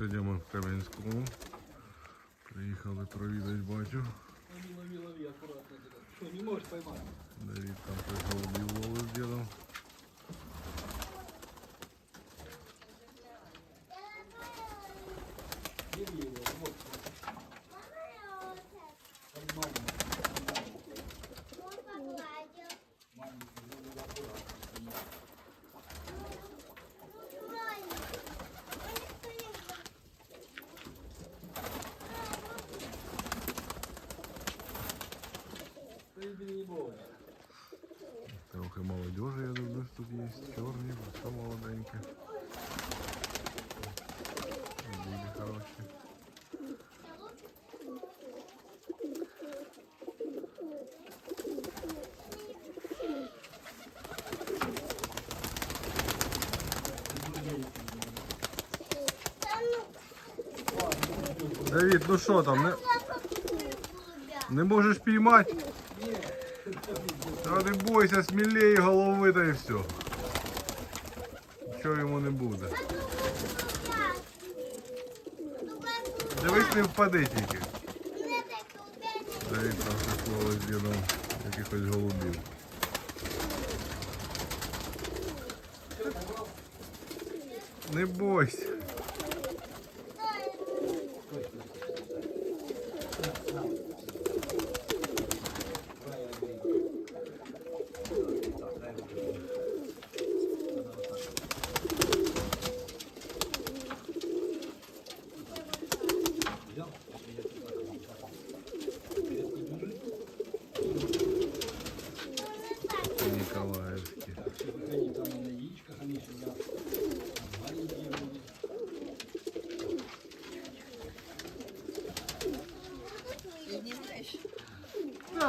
Сьогодні ми в Кам'янському. Приїхали провідати батю. Лови, лови, аккуратно. Не можешь поймать? Давид там приїхав білову з дідом. Бери его, вот. Там маленький. Маленький, лови аккуратно. Ты бери, не бойся. Трохи молодежі, я дивлюсь, тут є. Чорні, все молоденьке. Люди хороші. Давид, ну що там, не, не можеш піймати? Та не бойся, смілей голови та і все. Нічого йому не буде. Дивись, не впади тільки. Давид там прислали з якихось голубів. Не бойся. Não.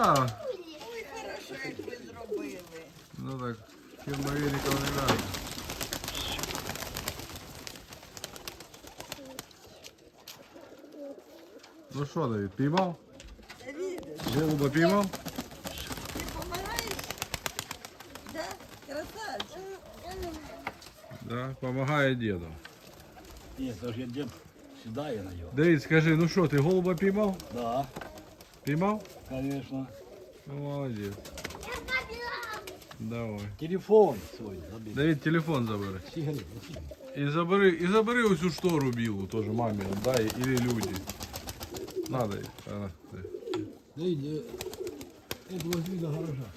Да, Ой, хорошо, як ви зробили. ну так, фірмовірників не надо. Ну що, Давид, піймав? Давіде, Голуба піймав? ти допомагаєш? Да? Красавчик. Да, помагає діду. Нет, даже я дед сюда я на него. Давид, скажи, ну що, ти голуба піймав? Да, Піймав? конечно. Ну, молодець. Давай. Телефон свой забери. Давид, телефон забери. Сигарет, І забери, і забери оцю штору білу, теж мамі дай, или люди. Надо. їй. Ага, де. Да иди. Это возьми до гаража.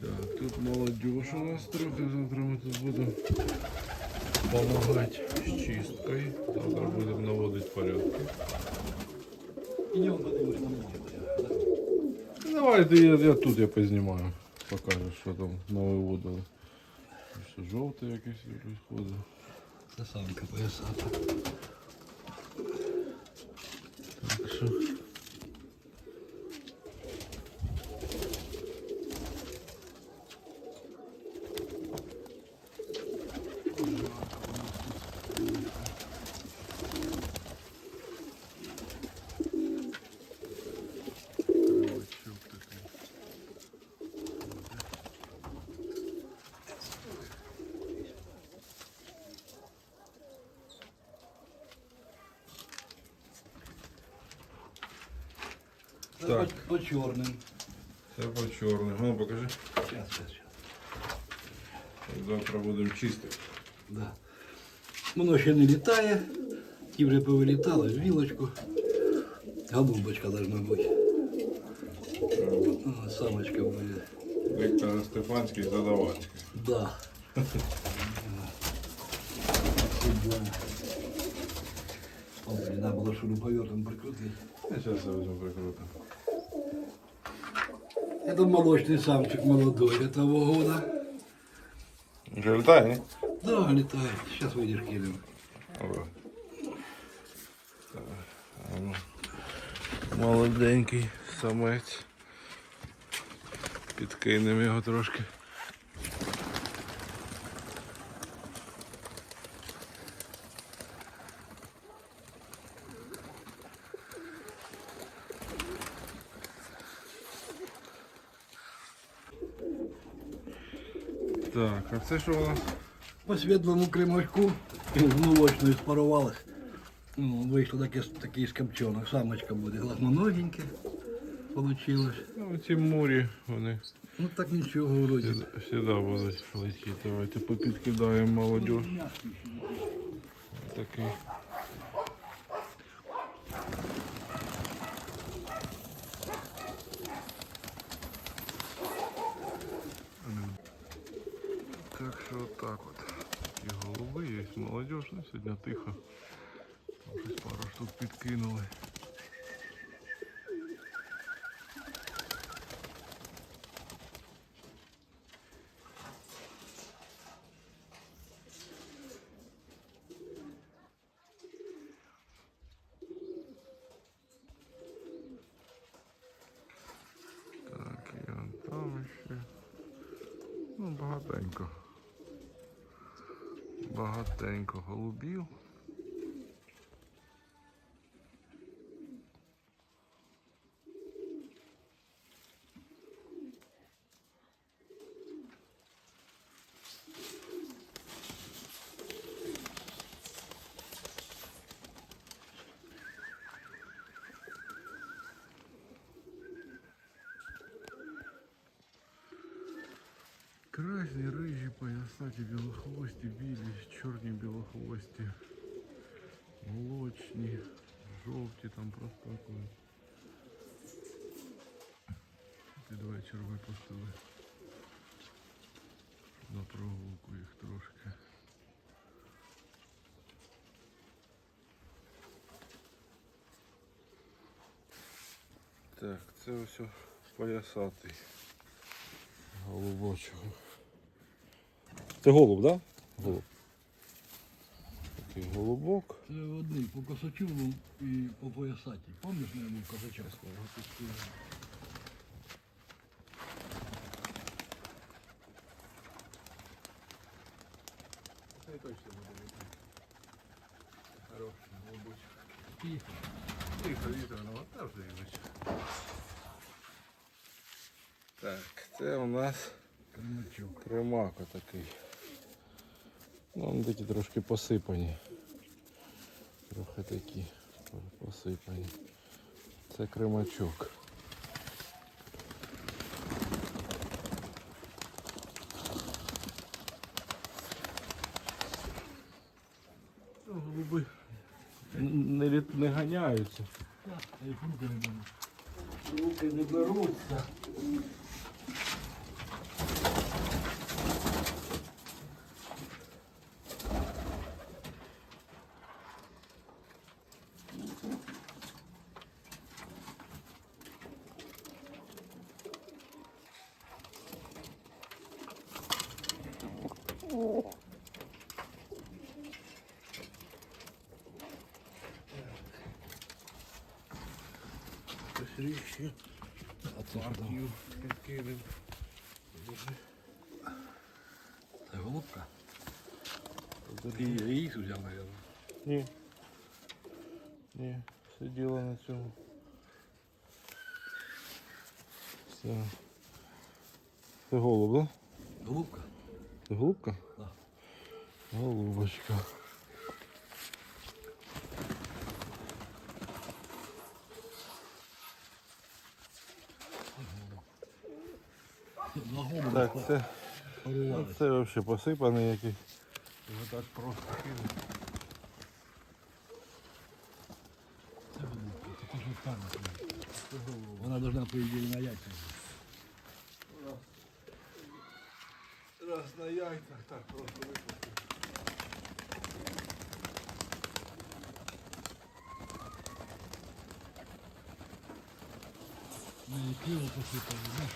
Так, тут молодежь у нас трохи, завтра ми тут будемо допомагати з чисткою. Завтра будемо наводити порядки. Идем подивимось Давайте я, я тут я познімаю. Покажу, що там навиводили. Все жовте якесь відходить. Сосанка поясата. Так що. По, по черным. Це по чорним. Ну, покажи. Сейчас, сейчас, сейчас. Завтра будемо чистити. Да. Воно ще не літає. Ті вже повилітали вілочку. Голубочка должна бути. О, самочка буде. Віктор Стефанський задавацький. Да. Сюда. Надо было шуруповертом прикрутить. Я зараз я візьму прикрутим. Это молочный самчик молодой этого года. Вже літає, ні? Да, летает. Сейчас выйдешь кинем. Ага. Так, а ну. Молоденький самець. Підкинемо його трошки. Так, а це що у нас? По світлому кремачку з молочною спарувалась. Ну, вийшло таке, такий скапчонок. Самочка буде. Глазноногеньке получилось. Ну, ці мурі, вони Ну так нічого вроді. Сюди будуть летіти. Давайте попідкидаємо молодь. Такий. Так от. Такі голуби є, молодіж, ну сьогодні тихо. Ось пару штук підкинули. Так, і он там ще. Ну, багатенько. Багатенько голубів. Красні, рижі, поясаті, білохвості, білі, чорні білохвості, молочні, жовті там проскакують. Під вечір випустили на прогулку їх трошки. Так, це ось поясатий голубочок. Це голуб, так? Да? Голуб. Такий голубок. Це одний по косачу і по поясаті. Пам'ятаєш, не був косачок? Це точно буде вітер. Хороший голубочок. Тихо. Тихо, вітряного теж дивиться. Так, це у нас Кремачок. кремак такий. Ну, вони такі трошки посипані. Трохи такі посипані. Це кремачок. Ну, Голуби не, не ганяються. Не беруть. Руки не беруться. Ріщі, А це що там? партію підкинемо. Це голубка. Ти її взяв, мабуть. Ні. Ні, сиділа на цьому. Все. Це голуб, да? Голубка? Це голубка? Да. Голубочка. Так, це, це взагалі посипаний якийсь. Його так просто кинуть. Це голубка, це. Вона должна, по ідеї, на яйцях. Раз на яйцях так просто випустив. На її пиво посипали, знаєш.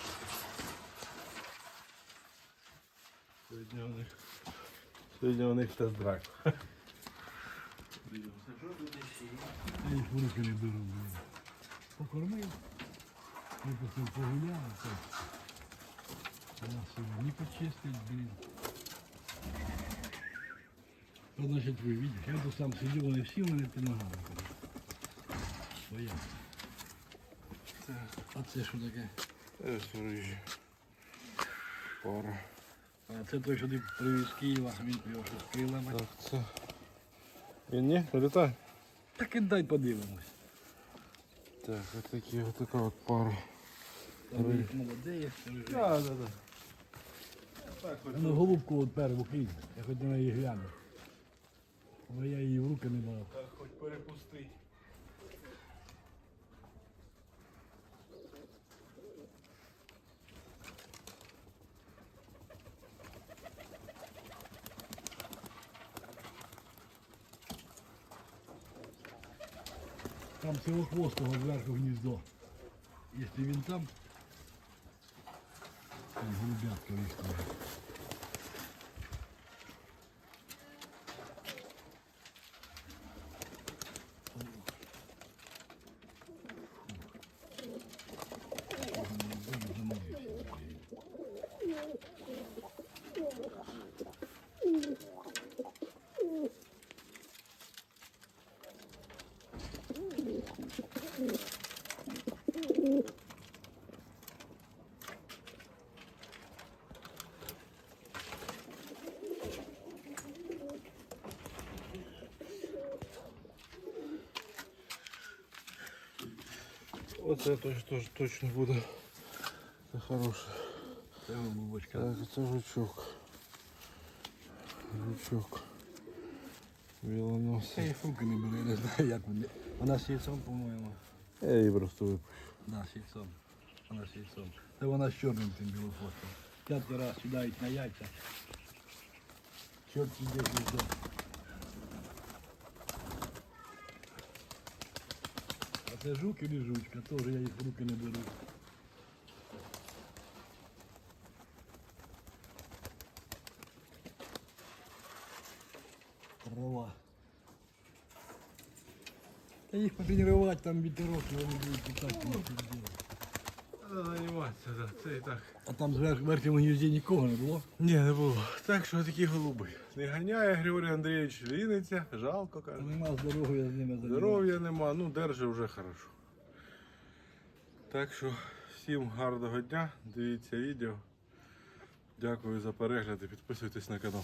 Сьогодні у них. Сьогодні у них тест-драйв. Я їх в руки не беру. Покормив, випустив погуляв, так. Вона не почистить, блін. То, значить, ви видите, я тут сам сидів, вони всі мене під ногами. Своя. А це що таке? Ось рижі. Пара. А це той, що ти привіз з Києва, він його що з крилами. Так, це. Він не літає. Так і дай подивимось. Так, от такі от пара. Молодеє. Так, так, так. Ну, голубку от перву кинь, я хоч на неї гляну. Але я її в руки не брав. Так, хоч перепустить. Там сивохвостого зверху гніздо. Якщо він там голубятка їх Оце точно, точно, буде. Це хороше. Це. Так, це жучок. Жучок. Я Білоносий. їх не беру, не знаю, як вони. Вона з яйцом, по-моєму. Я її просто випив. Да, з яйцом. Вона з яйцом. Це вона з чорним тим білохвостом. П'ятий раз сідають на яйця. Чорт іде яйцо. це жук і жучка, теж я їх в руки не беру. Трава. Та їх потренувати там вітерок, і вони будуть літати. на всі Займатися, так, це і так. А там в верхньому гнізді нікого не було. Ні, не було. Так що такі голуби. Не ганяє Григорій Андрійович, ліниться, жалко каже. Нема здоров'я з ними займатися. Здоров'я нема, ну держи вже хорошо. Так що всім гарного дня, дивіться відео. Дякую за перегляд і підписуйтесь на канал.